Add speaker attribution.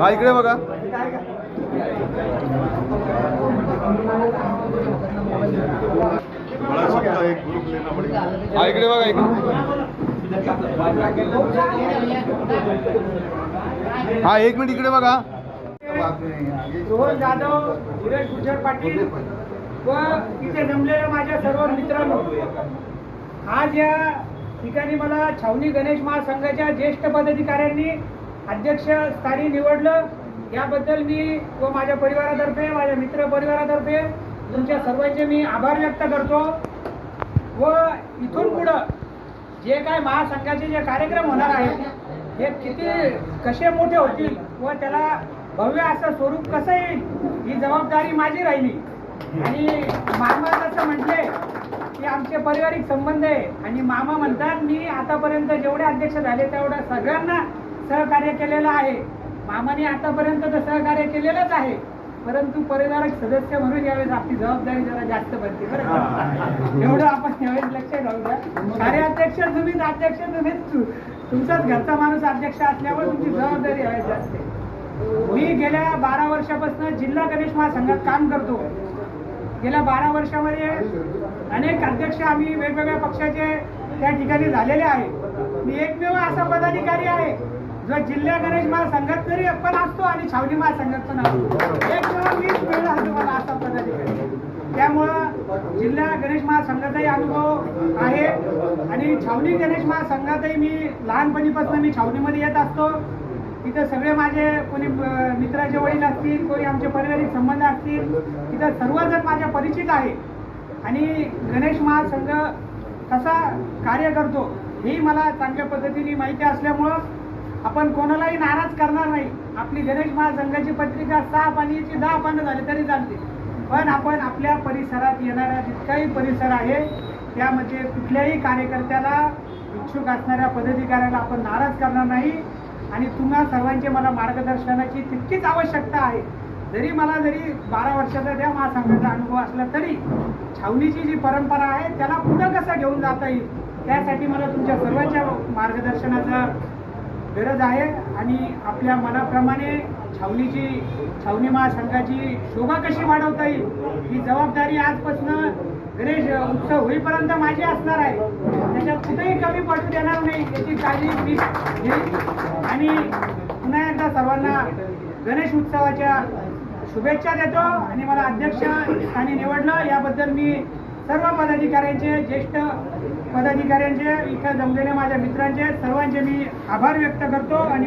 Speaker 1: हा इकडे बघा. हा इकडे बघा इकडे. हा एक मिनिट इकडे बघा.
Speaker 2: सोहन जाधव धीरज गुजर पाटील व इथे जमलेल्या माझ्या सर्व मित्रांनो. आज या ठिकाणी मला छावणी गणेश महासंघाच्या ज्येष्ठ पदाधिकाऱ्यांनी अध्यक्ष स्थानी निवडलं. याबद्दल मी व माझ्या परिवारातर्फे माझ्या मित्र परिवारातर्फे तुमच्या सर्वांचे मी आभार व्यक्त करतो. व इथून पुढं जे काय महासंघाचे जे कार्यक्रम होणार आहेत हे किती कसे मोठे होतील व त्याला भव्य असं स्वरूप कसं येईल ही जबाबदारी माझी राहिली. आणि म्हटले की आमचे पारिवारिक संबंध आहे. आणि मामा म्हणतात मी आतापर्यंत जेवढे अध्यक्ष झाले तेवढ्या सगळ्यांना सहकार्य केलेलं आहे. मामाने आतापर्यंत तर सहकार्य केलेलंच आहे. परंतु परिवारक सदस्य म्हणून यावेळेस आपली जबाबदारी जरा जास्त बनते बरं? एवढं आपण यावेळेस लक्ष राहू द्या. कार्याध्यक्ष तुम्हीच अध्यक्ष तुम्हीच. तुमचाच घरचा माणूस अध्यक्ष असल्यामुळे तुमची जबाबदारी यावेळेस जास्त मी गेल्या बारा वर्षापासून जिल्हा गणेश महासंघात काम करतो. गेल्या बारा वर्षामध्ये अनेक अध्यक्ष आम्ही वेगवेगळ्या पक्षाचे त्या ठिकाणी झालेले आहे. मी एकमेव असा पदाधिकारी आहे जो जिल्हा गणेश महासंघात तरी पण असतो आणि छावणी महासंघात पण असतो. एकमेव मीच मिळला असतो मला असा पदाधिकारी त्यामुळं जिल्हा गणेश महासंघाचाही अनुभव आहे आणि छावणी गणेश महासंघातही मी लहानपणीपासून मी छावणीमध्ये येत असतो. तिथं सगळे माझे कोणी मित्राचे वडील असतील कोणी आमचे पारिवारिक संबंध असतील तिथं सर्वजण माझ्या परिचित आहे आणि गणेश महासंघ कसा कार्य करतो ही मला चांगल्या पद्धतीने माहिती असल्यामुळं आपण कोणालाही नाराज करणार नाही. आपली गणेश महासंघाची पत्रिका सहा पाणीची दहा पानं झाली तरी चालते. पण आपण आपल्या परिसरात येणारा जितकाही परिसर आहे त्यामध्ये कुठल्याही कार्यकर्त्याला इच्छुक असणाऱ्या पदाधिकाऱ्याला आपण नाराज करणार नाही. आणि तुम्हा सर्वांचे मला मार्गदर्शनाची तितकीच आवश्यकता आहे. जरी मला जरी बारा वर्षाचा त्या महासंघाचा अनुभव असला तरी छावणीची जी परंपरा आहे त्याला पुढं कसं घेऊन जाता येईल? त्यासाठी मला तुमच्या सर्वांच्या मार्गदर्शनाचा गरज आहे आणि आपल्या मनाप्रमाणे छावणीची छावणी महासंघाची शोभा कशी वाढवता येईल ही जबाबदारी आजपासून गणेश उत्सव होईपर्यंत माझी असणार आहे. त्याच्यात कुठेही कमी पडू देणार नाही याची काळजी मी घेईन. आणि पुन्हा एकदा सर्वांना गणेश उत्सवाच्या शुभेच्छा देतो आणि मला अध्यक्ष स्थानी निवडलं. याबद्दल मी सर्व पदाधिकाऱ्यांचे ज्येष्ठ पदाधिकाऱ्यांचे इथं जमलेल्या माझ्या मित्रांचे सर्वांचे मी आभार व्यक्त करतो आणि